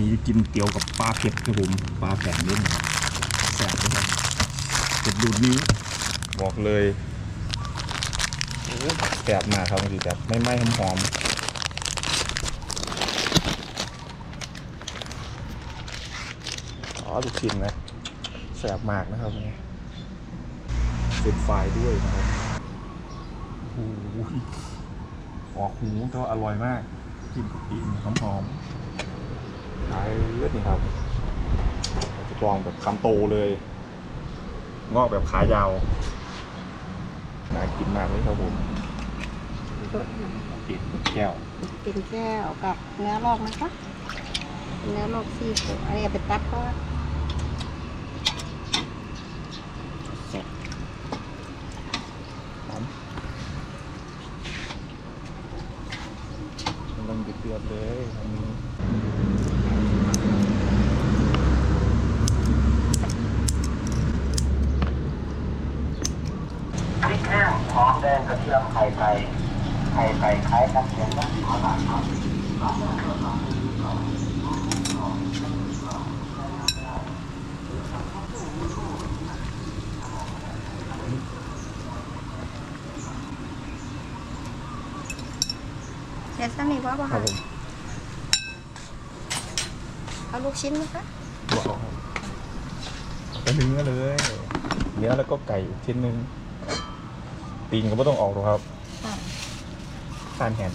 นี้กินเตี๋ยวกับปลาเผ็ดครับผมปลาแผ่นนี่นแสบเลยครับเผ็ดดูดนิ้วบอกเลยแสบมากครับบางทีแบบไม่ไหม้หอมๆอ๋อลูกชิ้นนะแสบมากนะครับเนี่ยเป็นไฟด้วยนะครับโอ้โหออกหูก็อร่อยมากกินกับปีนหอมๆ ขายเลือดนี่ครับจะกรองแบบคำโตเลยงอกแบบขายาวน่ากินมากเลยครับผมปิดแก้วเป็นแก้วกับเนื้อลอกนะคะเนื้อลอกซี่โครงอันนี้เป็นตับก็ สดหอมกำลังเดือดๆเลยอันนี้ พริกแห้งหอมแดงกระเทียมไข่ไก่ ไข่ไก่คล้ายกันเชียงนะขอหลานครับเดี๋ยวซ้ำนี่พ่อป่ะครัคะบผมเอาลูกชิ้นไหมคะว้าวเป็นเนื้อเลย เนื้อแล้วก็ไก่ชิ้นหนึ่งตีนก็ไม่ต้องออกหรอกครับค่ะ ทานแฮน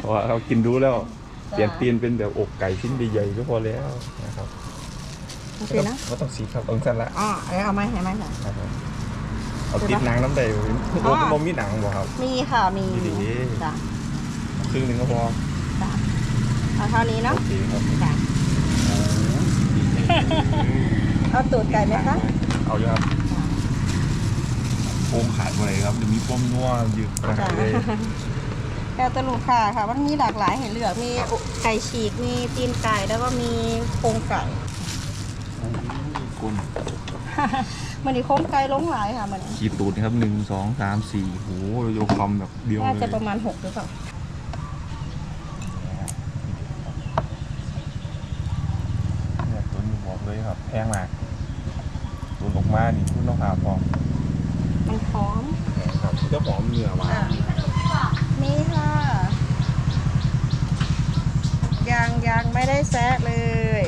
เพราะว่าเรากินรู้แล้ว เปลี่ยนตีนเป็นแบบอกไก่ชิ้นใหญ่ๆก็พอแล้วนะครับโอเคนะก็ต้องสีครับองสั้นละอ๋อเอาเอาไหมเห็นไหมค่ะครับผมเอาติดหนังน้ำใดอ๋โอ้อโหมีหนังบ่ครับ มีค่ะมีดีดีจ้ะครึ่งหนึ่งก็พอจ้ะเอาเท่านี้เนาะโอเคครับจ้ะเอาตูดไก่ไหมคะ เอาอยู่ครับ โป้งขาดไปเลยครับเดี๋ยวมีป้มนัวอยู่นะจ้ะเลยแก้วตะลุกค่ะค่ะมันมีหลากหลายให้เลือกมีไก่ฉีกมีตีนไก่แล้วก็มีโครงไก่กุนมันนี่โครงไก่ลงหลายค่ะมันขีดตูดนะครับหนึ่งสองสามสี่โหเราโยกคำแบบเดียวน่าเลยจะประมาณหกหรือเปล่าเนี่ยตัวนี้บอกเลยครับแพงมากตัวออกมานี่คุณต้องหาพอ มันหอมครับเจ้าหอมเนื้อมา นี่ค่ะยังยังไม่ได้แซะเลย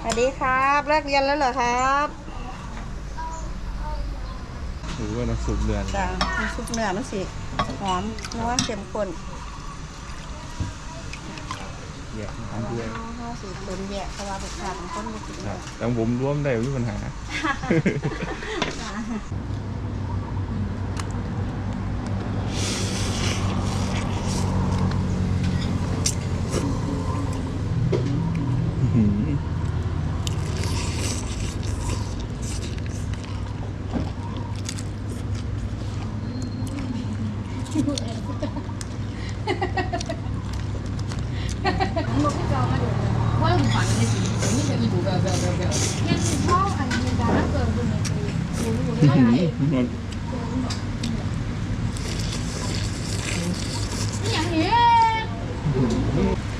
สวัสดีครับเลิกเรียนแล้วเหรอครับหรือว่าน้ำซุปเดือนจ้าน้ำซุปเนื้อมันสิหอมนัวเข้มข้นแยกน้ำด้วยข้าวสีตุนแยกเพราะว่าเป็นขาดของคนบุกินครับแต่ผมร่วมได้ไม่มีปัญหา อื้อหือ มัน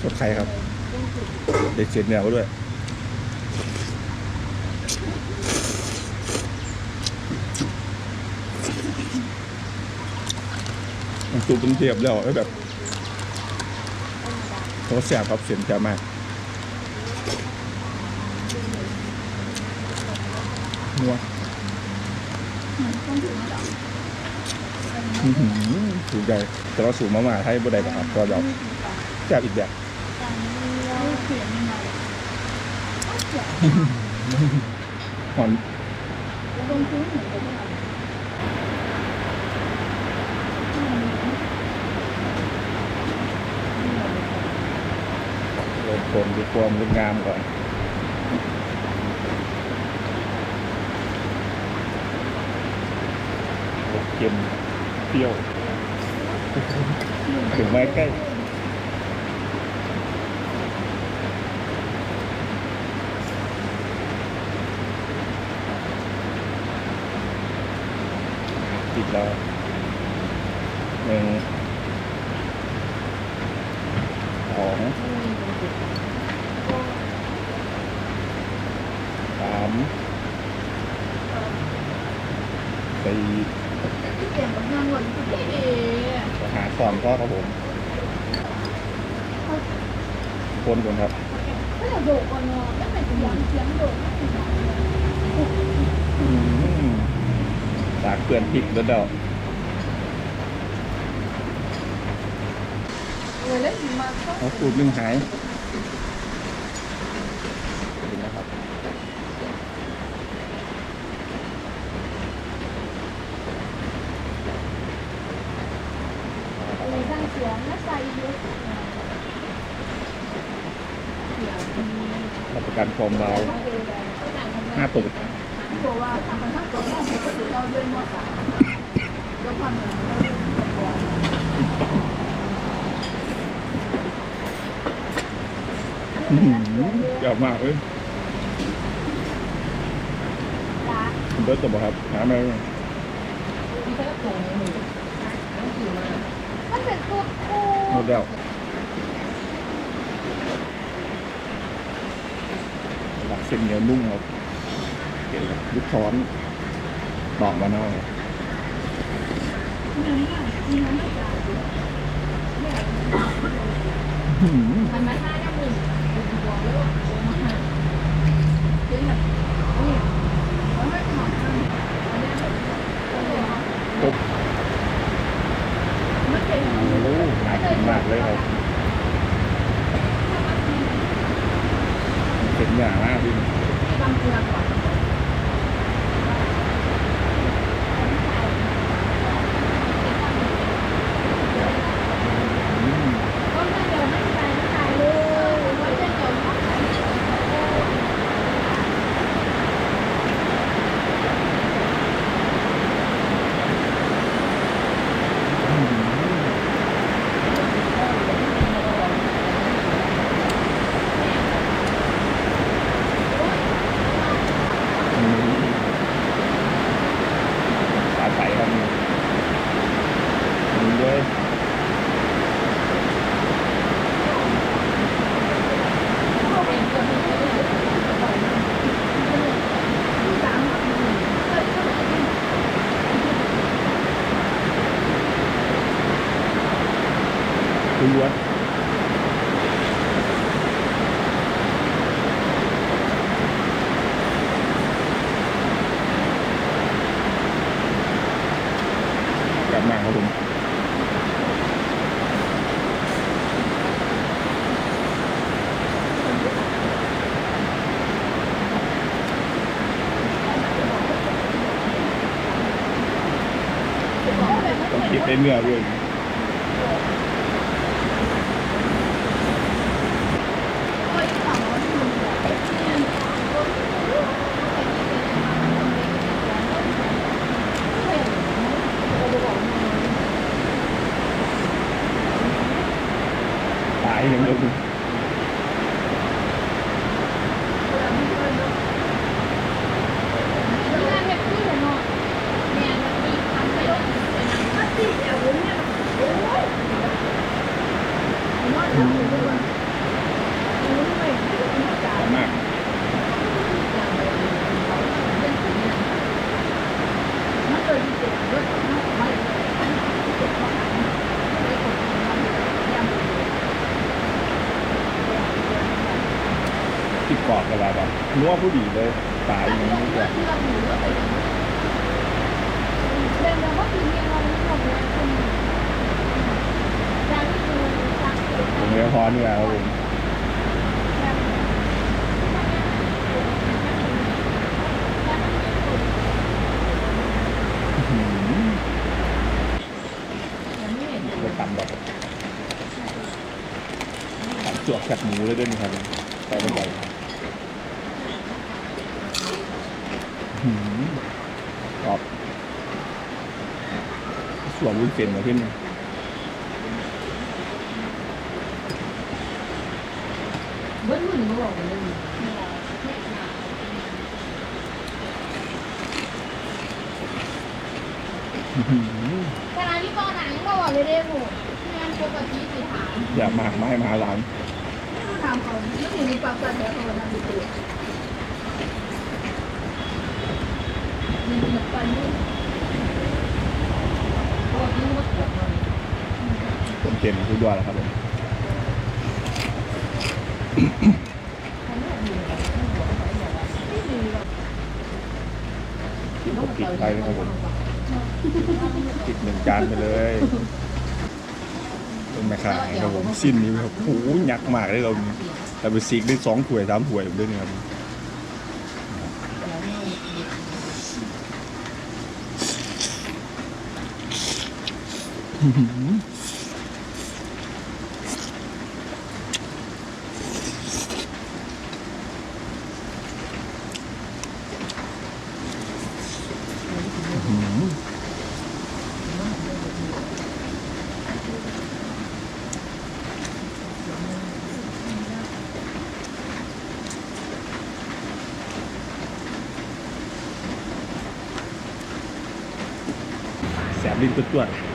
สดไข่ครับ เด็กเสียเนี่ยวด้วยมันตูเป็นเทียบแล้วแบบเขาเสีบครับเสียงจะมากนัว ถูกใจแต่เราสูงมากๆให้บุได้แบบก็แบบแสบอีกแบบหอนเริ่มต้นด้วยความงดงามก่อนรส เค็มเปรี้ยวถึงไม้ใกล้สิบแล้วหนึ่งสองสามสี่ เสียงกับนางหล่นคือเอ๋ หาสอนก็ครับผม คนก่อนครับก็อย่าโดดก่อนเนาะแล้วเป็นเสียงเสียงโดดอืมสากเกลือนพริกแล้วเดาเออแล้วมาก็เอาสูตรหนึ่งหายดูนะครับ อะไร สร้างเสียงและใส่เยอะรับประกันความเบาหน้าตุกบอกว่าทำมันทั้งสองห้องปกติเราเดินมอสามแล้วความเหมือนเราเดินก่อนอื้อหือเยอะมากเลยเบิร์ตบอกครับหาไหม มันเป็นตัวโอ้หมดแล้วหลักเส้นเหนียวนุ่มครับเห็นแล้วลูกช้อนดอกมะนาว อื้อหือมันมาท่าย่ำหนึ่งบอกเลยว่าโอ้มาหาเจ๊แบบนี่มันไม่เหมาะกันอันนี้แบบ ครบ มันเป็น โอ้โหน่ากินมากเลยครับเป็นอย่างมากพี่ บางเกลือก่อน อืม ก็ไม่เดี๋ยวไม่ใส่ไม่ใส่เลยว่าจะเดี๋ยวมาใส่ อืมสาใสครับนี่นี่ด้วย ล้วนกลับมาครับผมต้องคิดได้เนื้อด้วย ตายอย่างเดียวคือ ตายมาก ติดกรอบ กันแล้วแบบนัวผู้ดีเลยตายอย่างนี้แบบผมเลยพอนี่แหละครับผมไปตำแบบตำจวกแคบหมูเลยด้วยนะครับใส่ลงไปอื้อหื กรอบส่วนวุ้นเส้นมาขึ้นเบิ้ลมือบอกเลยออื้อหือขณะที่ปอหนังก็บอกเลยเด้หมูงานปกติสิถามอยากมากไม้มาหลังถามเขาไม่ถึงมีปรับกันแล้วเขาวันนั้นดูมีหมดปันนี่โอ้ยมันปวดเลย ผมเต็มทุกยอดแล้วครับผมกินก็ปิดไปเลยครับผมปิดหนึ่งจานไปเลยเป็นแม่ค้าครับผมสิ้นนี้ครับโอ้โหยักษ์มากเลยเราแต่ไปซีกได้สองถ้วยสามถ้วยผมด้วยนี่ครับ อื้อหือแสบลิ้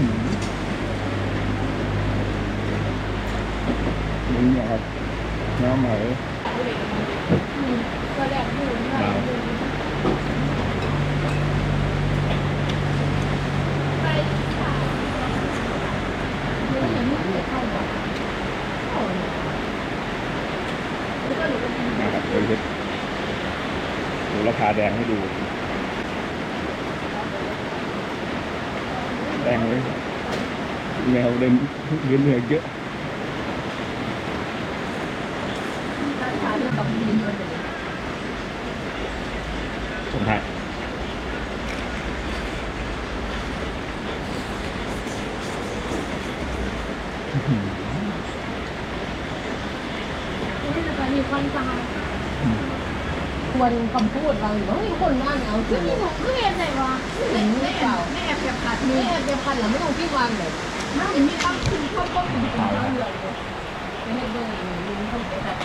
นตัวๆมึงเนี่ยครับน้ำใหม่ก็แรกอยู่นี่แหละไปค่ะเดี๋ยวเห็นมันจะเข้าบ่โอ้ยแล้วก็หนูก็กินนะครับเดี๋ยวจะดูราคาแดงให้ดู แดงเลยแมวเดินเดินเหนื่อยเยอะร้านค้าเรื่องกับกินเลยส่งท้ายนี่จะมีคนตายควรคำพูดเราอยู่ว่ามีคนนั่นเอาคือมีของคือเห็นไหนวะเห็นหรือเปล่าไม่แอบแอบขัดมีแอบแอบขัดแล้วไม่ต้องที่วางเลยไม่มีตั้งคุณชอบก็คุณชอบเลยไม่ให้เบอร์